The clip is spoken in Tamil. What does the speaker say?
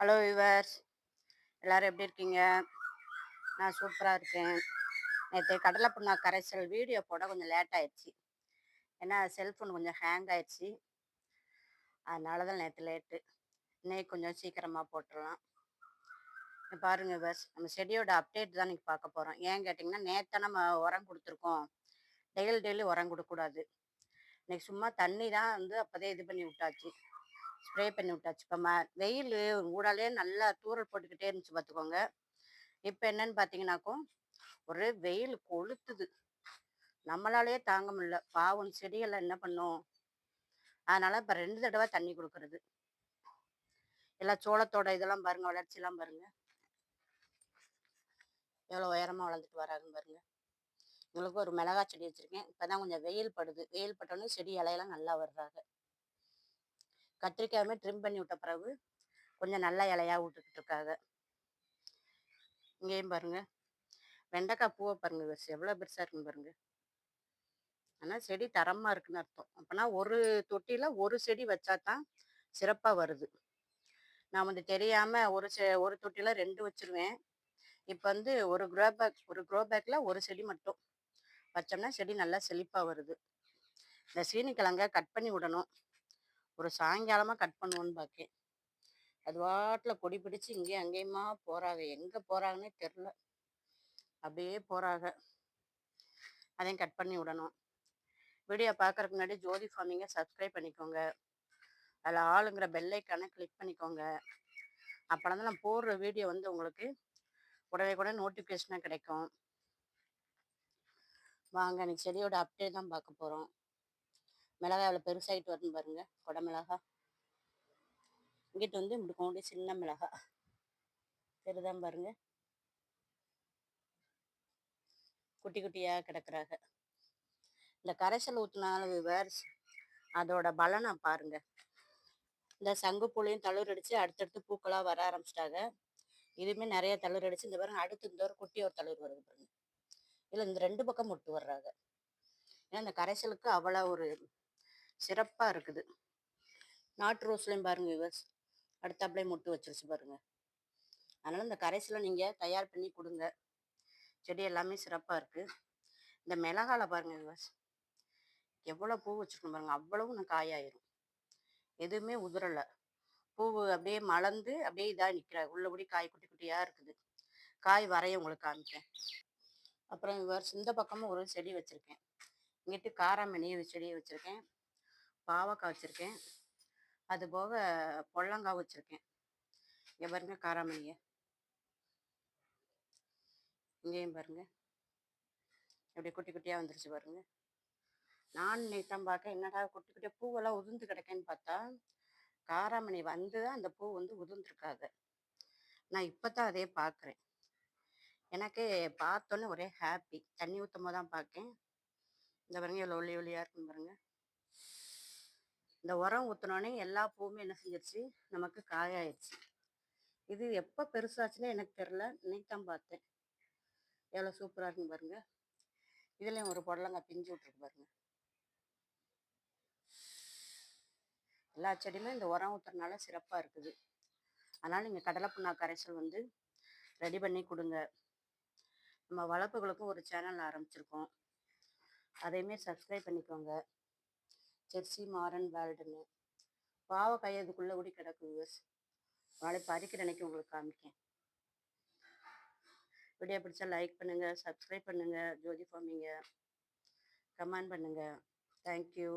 ஹலோ யுவர்ஸ் எல்லோரும் எப்படி இருக்கீங்க? நான் சூப்பராக இருக்கேன். நேற்று கடலை புண்ணா கரைசல் வீடியோ போட கொஞ்சம் லேட் ஆயிடுச்சு. ஏன்னா செல்ஃபோன் கொஞ்சம் ஹேங் ஆயிடுச்சு. அதனால தான் நேற்று லேட்டு இன்னைக்கு கொஞ்சம் சீக்கிரமாக போட்டுடலாம். பாருங்க யுவர்ஸ் நம்ம செடியோட அப்டேட் தான் நீங்கள் பார்க்க போகிறோம் ஏன் கேட்டிங்கன்னா நேற்று நம்ம உரம் கொடுத்துருக்கோம். டெய்லி டெய்லி உரம் கொடுக்கக்கூடாது. இன்னைக்கு சும்மா தண்ணி தான் வந்து அப்போதே இது பண்ணி விட்டாச்சு. ஸ்ப்ரே பண்ணி விட்டாச்சு. இப்போ வெயில் ஊடாலே நல்லா தூரல் போட்டுக்கிட்டே இருந்துச்சு பார்த்துக்கோங்க இப்போ என்னன்னு பார்த்தீங்கன்னாக்கும் ஒரே வெயில் கொளுத்துது. நம்மளாலேயே தாங்க முடியல. பாவம் செடியெல்லாம் என்ன பண்ணும்? அதனால இப்போ ரெண்டு தடவை தண்ணி கொடுக்கறது. எல்லாம் சோளத்தோட இதெல்லாம் பாருங்க வளர்ச்சியெல்லாம் பாருங்க. எவ்வளோ உயரமாக வளர்ந்துட்டு வராங்கன்னு பாருங்க. உங்களுக்கு ஒரு மிளகா செடி வச்சுருக்கேன். இப்போ தான் கொஞ்சம் வெயில் படுது. வெயில் பட்டோன்னே செடி இலையெல்லாம் நல்லா வர்றாங்க. கத்திரிக்காயுமே ட்ரிம் பண்ணி விட்ட பிறகு கொஞ்சம் நல்ல இலையாக விட்டுக்கிட்டு இருக்காங்க. இங்கேயும் பாருங்கள் வெண்டைக்காய் பூவை பாருங்க எவ்வளோ பெருசாக இருக்குன்னு பாருங்க. ஆனால் செடி தரமாக இருக்குன்னு அர்த்தம். அப்போனா ஒரு தொட்டியில் ஒரு செடி வச்சா தான் சிறப்பாக வருது. நான் வந்து தெரியாமல் ஒரு செ ஒரு தொட்டியில் ரெண்டு வச்சுருவேன். இப்போ வந்து ஒரு க்ரோ பேக் ஒரு க்ரோ பேக்கில் ஒரு செடி மட்டும் வச்சோம்னா செடி நல்லா செழிப்பாக வருது. இந்த சீனிக்கிழங்க கட் பண்ணி விடணும். ஒரு சாயங்காலமாக கட் பண்ணுவோன்னு பார்க்கேன் அது வாட்டில் கொடி பிடிச்சி இங்கேயும் அங்கேயுமா போகிறாங்க எங்கே போகிறாங்கன்னே தெரில. அப்படியே போகிறாங்க அதையும் கட் பண்ணி விடணும். வீடியோ பார்க்குறக்கு முன்னாடி ஜோதி ஃபார்மிங்கை சப்ஸ்கிரைப் பண்ணிக்கோங்க. அதில் ஆளுங்கிற பெல்லைக்கான கிளிக் பண்ணிக்கோங்க. அப்போனா தான் நான் போடுற வீடியோ வந்து உங்களுக்கு உடனே கூட நோட்டிஃபிகேஷனாக கிடைக்கும். வாங்க இன்னைக்கு செடியோட அப்டேட் தான் பார்க்க போகிறோம் மிளகாய் எவ்வளோ பெருசாகிட்டு வருதுன்னு பாருங்க கொடை மிளகா. இங்கிட்டு வந்து இப்படி கொண்டு சின்ன மிளகா. தெரியுதான் பாருங்க. குட்டி குட்டியாக கிடக்குறாங்க இந்த கரைசல் ஊற்றினால வேறு அதோட பலனை பாருங்க. இந்த சங்கு பூலையும் தளிர் அடித்து அடுத்தடுத்து பூக்களாக வர ஆரம்பிச்சிட்டாங்க இதுவுமே நிறைய தளர் அடிச்சு இந்த பாருங்க அடுத்து இந்த ஒரு குட்டி ஒரு தளர் வருது பாருங்க. இதில் இந்த ரெண்டு பக்கம் முட்டு வர்றாங்க ஏன்னா இந்த கரைசலுக்கு அவ்வளோ ஒரு சிறப்பாக இருக்குது. நாட்டு ரோஸ்லையும் பாருங்கள் விவர்ஸ். அடுத்தாப்புலே முட்டு வச்சிருச்சு பாருங்கள் அதனால் இந்த கரைசலை நீங்கள் தயார் பண்ணி கொடுங்க. செடி எல்லாமே சிறப்பாக இருக்குது இந்த மிளகால பாருங்கள் விவர்ஸ். எவ்வளோ பூ வச்சுருக்கணும் பாருங்கள் அவ்வளவும் காயாயிரும். எதுவுமே உதிரலை. பூ அப்படியே மலர்ந்து அப்படியே இதாக நிற்கிற உள்ளபடி காய் குட்டி குட்டியாக இருக்குது. காய் வரைய உங்களுக்கு காமிக்கிறேன். அப்புறம் விவர்ஸ் இந்த பக்கமும் ஒரு செடி வச்சுருக்கேன். இங்கிட்டு காராமணி செடியை வச்சுருக்கேன். பாவக்காய் வச்சுருக்கேன். அது போக பொள்ளங்காய் வச்சுருக்கேன். இங்கே பாருங்க காராமணியை இங்கேயும் பாருங்க. அப்படியே குட்டி குட்டியாக வந்துருச்சு பாருங்க. நான் நேற்று பார்க்க என்னடா குட்டி குட்டியாக பூவெல்லாம் உதிர்ந்து கிடக்கேன்னு பார்த்தா காராமணி வந்து தான் அந்த பூ வந்து உதிர்ந்துருக்காது நான் இப்போ தான் அதே பார்க்குறேன். எனக்கு பார்த்தோன்னே ஒரே ஹாப்பி தண்ணி ஊற்றும் போது தான் பார்க்கேன். இந்த பாருங்க இவ்வளோ ஒளி ஒளியாக இருக்குன்னு பாருங்கள் இந்த உரம் ஊற்றினோடனே எல்லா பூவுமே என்ன செஞ்சிருச்சு? நமக்கு காயாயிடுச்சு இது எப்போ பெருசாச்சுன்னு எனக்கு தெரில. இன்னைக்கு தான் பார்த்தேன் எவ்வளோ சூப்பராக இருக்குன்னு பாருங்க. இதுலேயும் ஒரு புடலங்காய் பிஞ்சு விட்ருக்கு பாருங்க. எல்லா செடியுமே இந்த உரம் ஊற்றுறதுனால சிறப்பாக இருக்குது. அதனால் நீங்கள் கடலை புண்ணா கரைசல் வந்து ரெடி பண்ணி கொடுங்க. நம்ம வளர்ப்புகளுக்கும் ஒரு சேனல் ஆரம்பிச்சிருக்கோம். அதையுமே சப்ஸ்கிரைப் பண்ணிக்கோங்க. ஜெர்சி மாரன் பாவ கை அதுக்குள்ளே ஓடி கிடக்கு யூஸ் நாளை பறிக்கிற அன்னைக்கு உங்களுக்கு காமிக்கேன். வீடியோ பிடிச்சா லைக் பண்ணுங்கள் சப்ஸ்கிரைப் பண்ணுங்கள் ஜோதி ஃபார்மிங்க கமெண்ட் பண்ணுங்கள் தேங்க்யூ